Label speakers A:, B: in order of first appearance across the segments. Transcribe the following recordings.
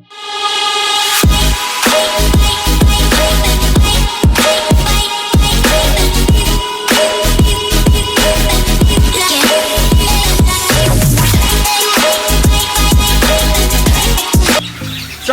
A: So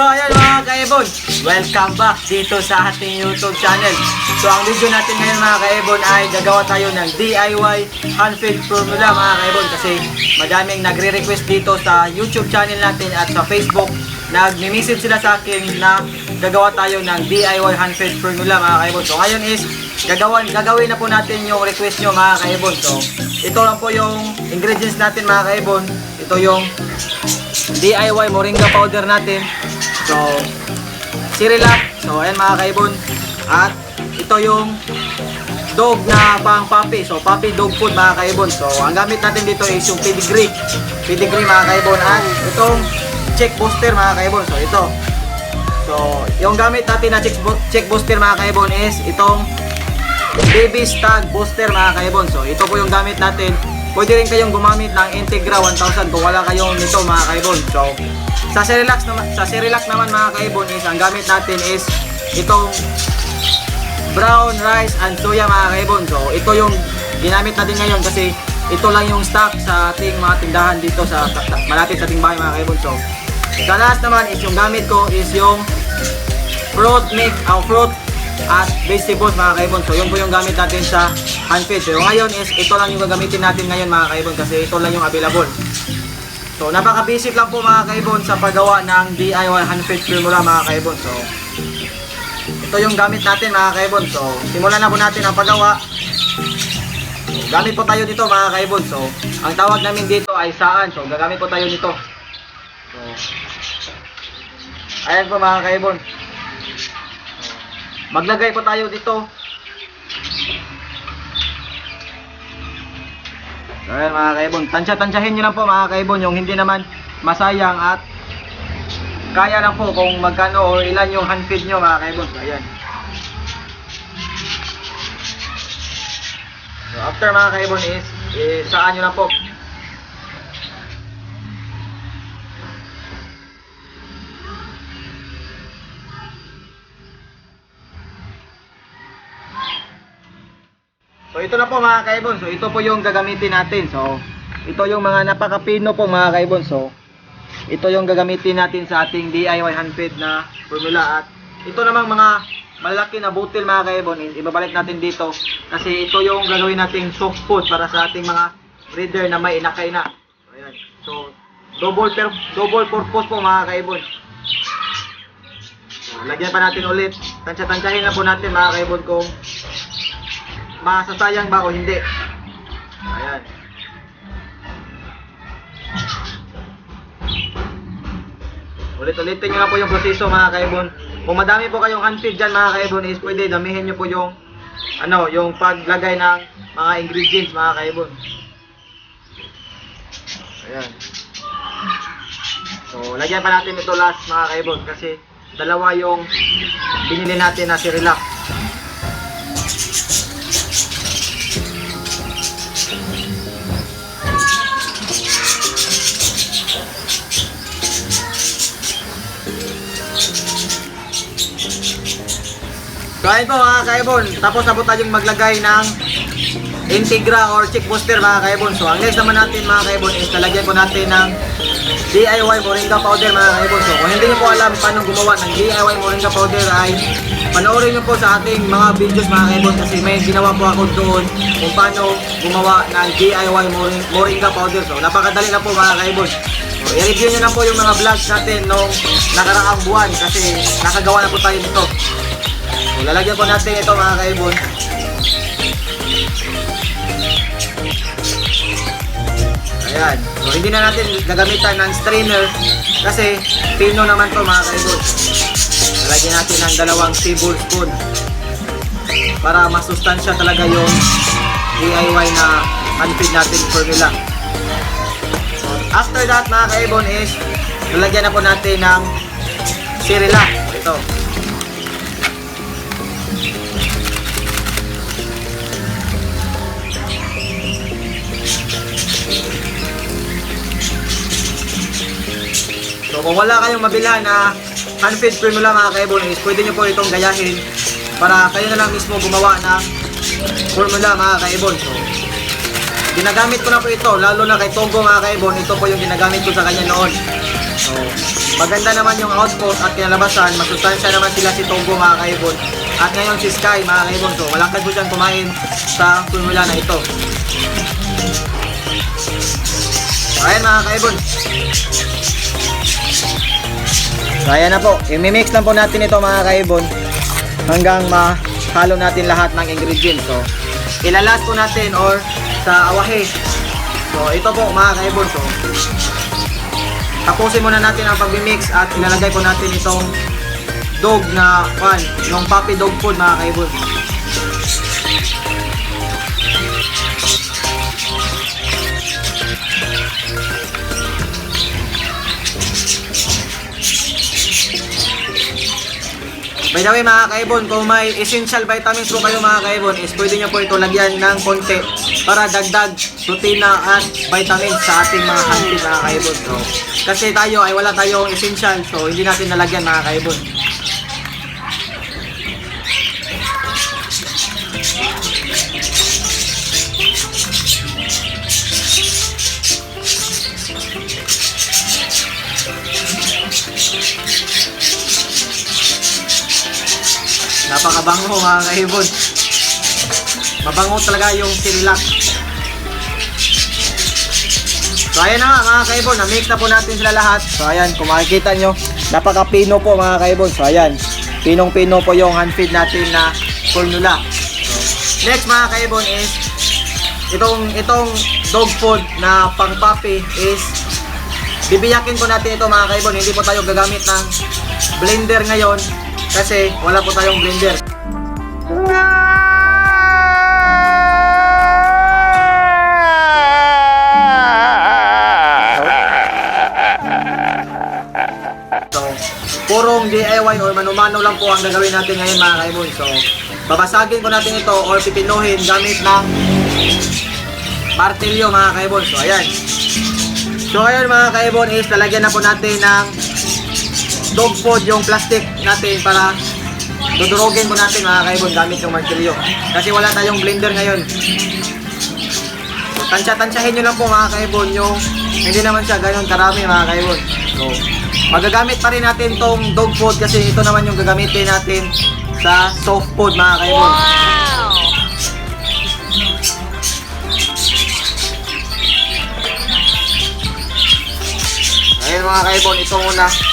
A: mga kaibon, welcome back dito sa ating YouTube channel. So ang video natin ngayon mga kaibon ay gagawa tayo ng DIY hand-filled formula mga kaibon kasi madaming nagre-request dito sa YouTube channel natin at sa Facebook. Nag-message sila sa akin na gagawa tayo ng DIY hand-filled formula mga kaibon. So ngayon is gagawin, gagawin na po natin yung request nyo mga kaibon. So ito lang po yung ingredients natin mga kaibon. Ito yung DIY moringa powder natin. So, Sirilac. So, ayan mga kaibon. At ito yung dog na pang puppy. So, puppy dog food mga kaibon. So, ang gamit natin dito is yung pedigree. Pedigree mga kaibon. At itong check booster mga kaibon. So, ito. So, yung gamit natin na check, check booster mga kaibon is itong baby stag booster mga kaibon. So, ito po yung gamit natin. Pwede rin kayong gumamit ng Integra 1000 kung wala kayong nito mga kaibon. So, sa Cerelac naman, sa Cerelac naman mga kaibon is ang gamit natin is itong brown rice and soya mga kaibon. So, ito yung ginamit natin ngayon kasi ito lang yung stock sa ating mga tindahan dito sa- malapit sa ating bahay mga kaibon. So, sa last naman is yung gamit ko is yung fruit mix, ang fruit at vegetables mga kaibon. So yun po yung gamit natin sa handfeed. So ngayon is ito lang yung gagamitin natin ngayon mga kaibon kasi ito lang yung available. So napaka-basic lang po mga kaibon sa paggawa ng DIY handfeed formula mga kaibon. So ito yung gamit natin mga kaibon. So simulan na po natin ang paggawa. So, gamit po tayo dito mga kaibon. So ang tawag namin dito ay saan. So gagamit po tayo nito. Ayan po mga kaibon. Maglagay po tayo dito. So, ayan mga kaibon. Tansya-tansyahin nyo lang po mga kaibon yung hindi naman masayang at kaya lang po kung magkano o ilan yung hand feed nyo mga kaibon. So, ayan. So, after mga kaibon is, is saan nyo lang po. Ito na po mga kaibon. So ito po yung gagamitin natin. So ito yung mga napakapino po mga kaibon. So ito yung gagamitin natin sa ating DIY handfeed na formula at ito namang mga malaki na butil mga kaibon. Ibabalik natin dito kasi ito yung gagawin nating soft food para sa ating mga breeder na may inakay na. So ayan. So double per double purpose po mga kaibon. So, lagyan pa natin ulit. Tansya-tansyahin na po natin mga kaibon kung masasayang ba o hindi. Ayan. Ulit-ulitin nyo na po yung proseso mga kaibon. Kung madami po kayong handfeed dyan mga kaibon is pwede damihin nyo po yung ano, yung paglagay ng mga ingredients mga kaibon. Ayan. So, lagyan pa natin ito last mga kaibon kasi dalawa yung binili natin na si Relax. Kain po mga kaibon. Tapos na po tayong maglagay ng Integra or Chick Booster mga kaibon. So ang next naman natin mga kaibon is lalagyan po natin ng DIY Moringa Powder mga kaibon. So kung hindi nyo po alam paano gumawa ng DIY Moringa Powder ay panoorin nyo po sa ating mga videos mga kaibon kasi may ginawa po ako doon kung paano gumawa ng DIY Moring- Moringa Powder. So napakadali na po mga kaibon. So, i-review nyo na po yung mga vlogs natin nung nakaraang buwan kasi nakagawa na po tayo nito. So, lalagyan po natin ito mga kaibon. Ayan. So, hindi na natin gagamitan ng strainer kasi pino naman to mga kaibon. Lalagyan natin ng dalawang tablespoon para masustansya talaga yung DIY na unfeed natin formula. So, after that mga kaibon is lalagyan na po natin ng Sirilac. Ito. So kung wala kayong mabilhan na hand-feed formula mga kaibon is pwede nyo po itong gayahin para kayo na lang mismo gumawa ng formula mga kaibon. So ginagamit ko na po ito lalo na kay Togo mga kaibon. Ito po yung ginagamit ko sa kanya noon. So maganda naman yung output at kinalabasan. Masustansya naman sila si Togo mga kaibon. At ngayon si Sky mga kaibon. So malakad po siyang kumain sa formula na ito. Ayan mga kaibon. So ayan na po, i-mix lang po natin ito mga kaibon hanggang mahalo natin lahat ng ingredients. So ilalas po natin or sa awahe. So ito po mga kaibon. So tapusin muna natin ang pag-mix at ilalagay po natin itong dog na pan, yung puppy dog food mga kaibon. By the way mga kaibon, kung may essential vitamins po kayo mga kaibon, is pwede nyo po ito lagyan ng konti para dagdag protina at vitamins sa ating mga handpid mga kaibon. So, kasi tayo ay wala tayong essential, so hindi natin nalagyan mga kaibon. Napakabango mga kaibon. Mabango talaga yung sinilac. So ayan na mga kaibon, na-mix na po natin sila lahat. So ayan, kung makikita nyo, napaka-pino po mga kaibon. So ayan, pinong-pino po yung hand feed natin na formula. So, next mga kaibon is, itong, itong dog food na pang puppy is, bibiyakin po natin ito mga kaibon. Hindi po tayo gagamit ng blender ngayon kasi wala po tayong blender. So, purong DIY or manumano lang po ang gagawin natin ngayon mga kaibon. So, babasagin ko natin ito or pipinuhin gamit ng martilyo mga kaibon. So, ayan. So, ayan mga kaibon is lalagyan na po natin ng dog food yung plastic natin para dudurogin mo natin mga kaibon gamit yung martilyo. Kasi wala tayong blender ngayon. So, tansya-tansyahin nyo lang po mga kaibon yung hindi naman siya ganun karami mga kaibon. So, magagamit pa rin natin tong dog food kasi ito naman yung gagamitin natin sa soft food mga kaibon. Ayun mga kaibon, ito muna.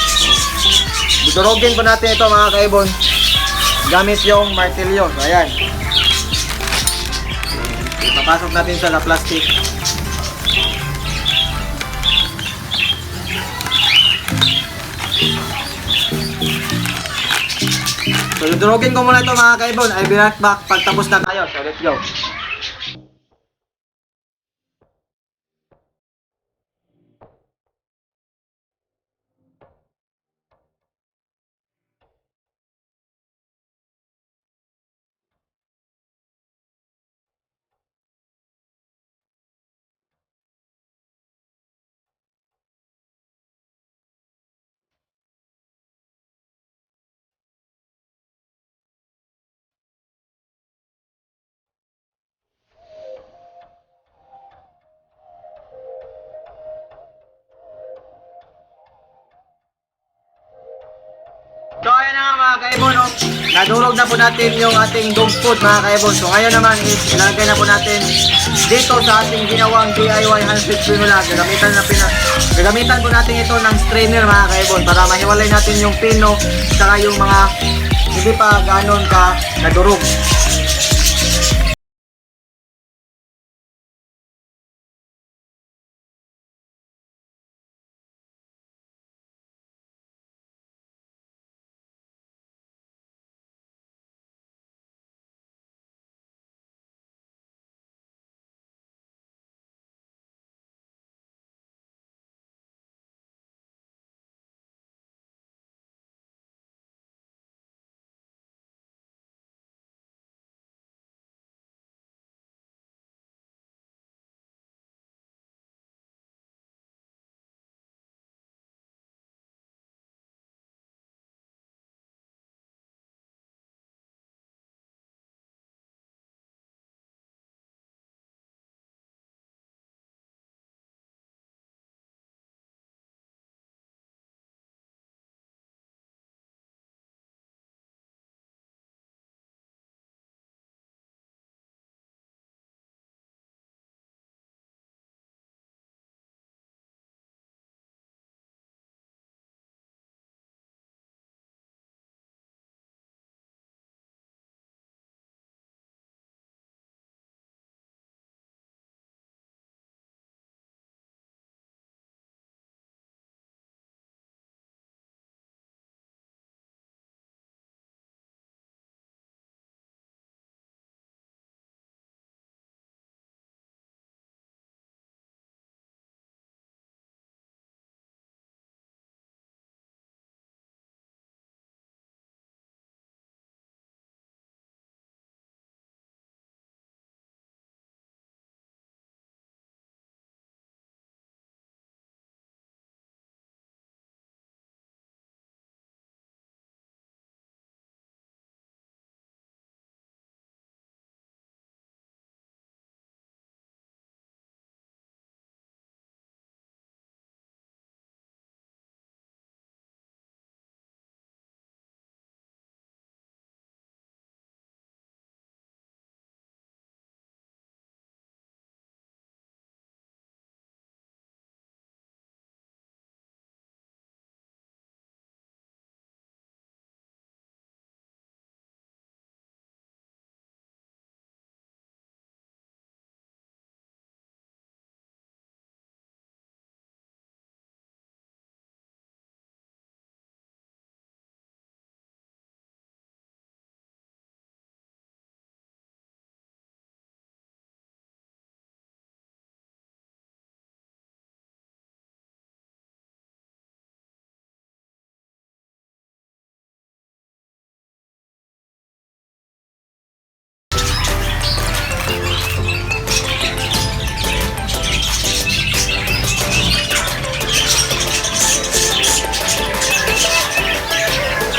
A: Dudurogin po natin ito mga kaibon. Gamit yung martilyo. So, ayan. Papasok natin sa la plastic. So, dudurogin ko muna ito mga kaibon. I'll be right back pag na tayo. So, let's go. Mga kaibon, oh. nadurog na po natin yung ating dog food mga kaibon. So ngayon naman is ilagay na po natin dito sa ating ginawang DIY handfeed formula. Gagamitan, na pina, gagamitan po natin ito ng strainer mga kaibon para mahiwalay natin yung pino saka yung mga hindi pa ganon ka nadurog.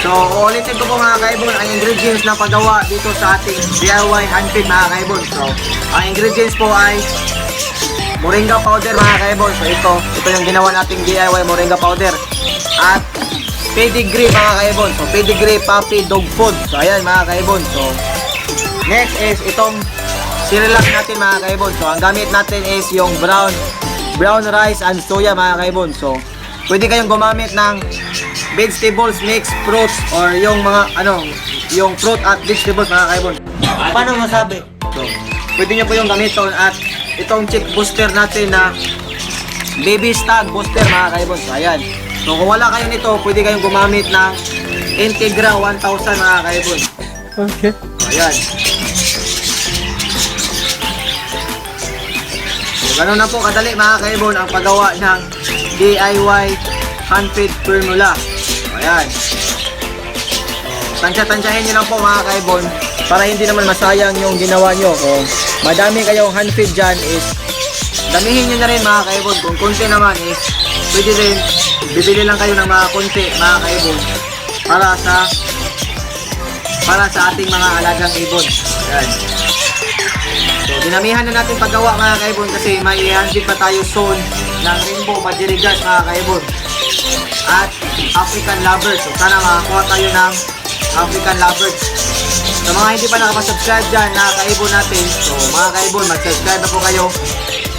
A: So, uulitin ko po mga kaibon ang ingredients na paggawa dito sa ating DIY handpid mga kaibon. So, ang ingredients po ay moringa powder mga kaibon. So, ito, ito yung ginawa nating DIY moringa powder. At pedigree mga kaibon. So, pedigree puppy dog food. So, ayan mga kaibon. So, next is itong Sirilac natin mga kaibon. So, ang gamit natin is yung brown brown rice and soya mga kaibon. So, pwede kayong gumamit ng vegetables, mixed fruits, or yung mga, ano, yung fruit at vegetables mga kaibon. Paano masabi? So, pwede nyo po yung gamiton at itong chick booster natin na baby stag booster mga kaibon. So, ayan. So, kung wala kayo nito, pwede kayong gumamit ng Integra 1000 mga kaibon.
B: Okay.
A: So, ayan. So, ganun na po kadali mga kaibon ang paggawa ng DIY handpid formula. Ayan. Tansya-tansyahin nyo lang po mga kaibon para hindi naman masayang yung ginawa nyo. Kung madami kayong handpid dyan is damihin nyo na rin mga kaibon. Kung konti naman is pwede rin bibili lang kayo ng mga konti mga kaibon para sa para sa ating mga alagang ibon. Ayan. So, dinamihan na natin paggawa mga kaibon kasi may ihandid pa tayo soon ng rainbow madirigas mga kaibon. At African lovers. So, sana makakuha tayo ng African lovers. Sa mga hindi pa nakapasubscribe dyan na kaibon natin, so mga kaibon, mag-subscribe na po kayo.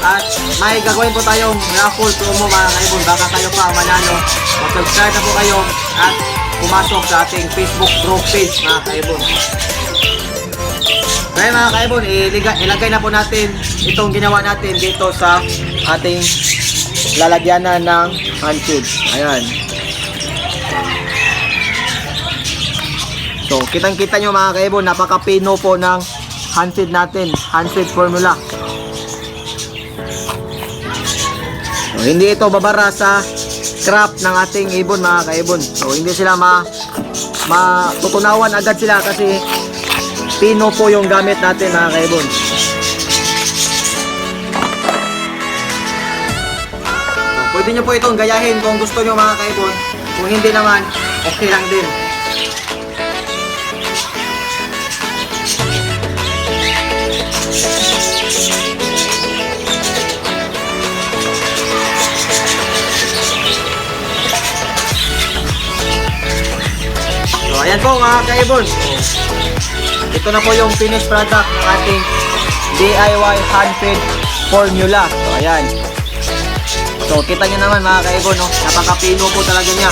A: At may gagawin po tayong raffle promo mga kaibon. Baka kayo pa manalo. Mag-subscribe na po kayo at pumasok sa ating Facebook group page mga kaibon. Kaya mga kaibon, ilagay na po natin itong ginawa natin dito sa ating lalagyanan ng handfood. Ayan. So, kitang-kita nyo mga kaibon, napaka-pino po ng handfeed natin, handfeed formula. So, hindi ito babara sa crop ng ating ibon mga kaibon. So, hindi sila ma matutunawan agad sila kasi pino po yung gamit natin mga kaibon. Pwede nyo po itong gayahin kung gusto nyo mga kaibon. Kung hindi naman, okay lang din. So, ayan po mga kaibon. Ito na po yung finished product ng ating DIY handmade formula. So, ayan. So, kita nyo naman mga kaibon, no? Napaka-pino po talaga niya.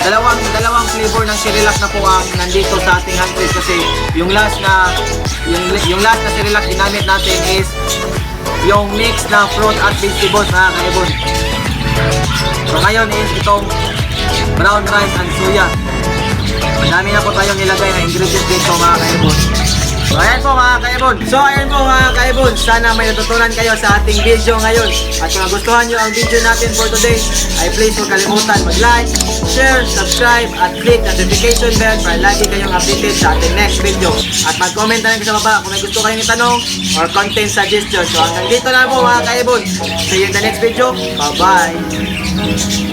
A: Dalawang, dalawang flavor ng Cerilac na po ang nandito sa ating handmade kasi yung last na yung, yung last na Cerilac ginamit natin is yung mix na fruit at vegetables mga kaibon. So ngayon is itong brown rice and soya. Madami na po tayong nilagay na ingredients dito mga kaibon. Ayan po mga kaibon. So ayan po mga kaibon. Sana may natutunan kayo sa ating video ngayon. At kung nagustuhan nyo ang video natin for today, ay please huwag kalimutan mag-like, share, subscribe, at click notification bell para lagi kayong updated sa ating next video. At mag-comment na lang sa baba kung may gusto kayong itanong or content suggestion. So hanggang dito na po mga kaibon. See you in the next video. Bye-bye!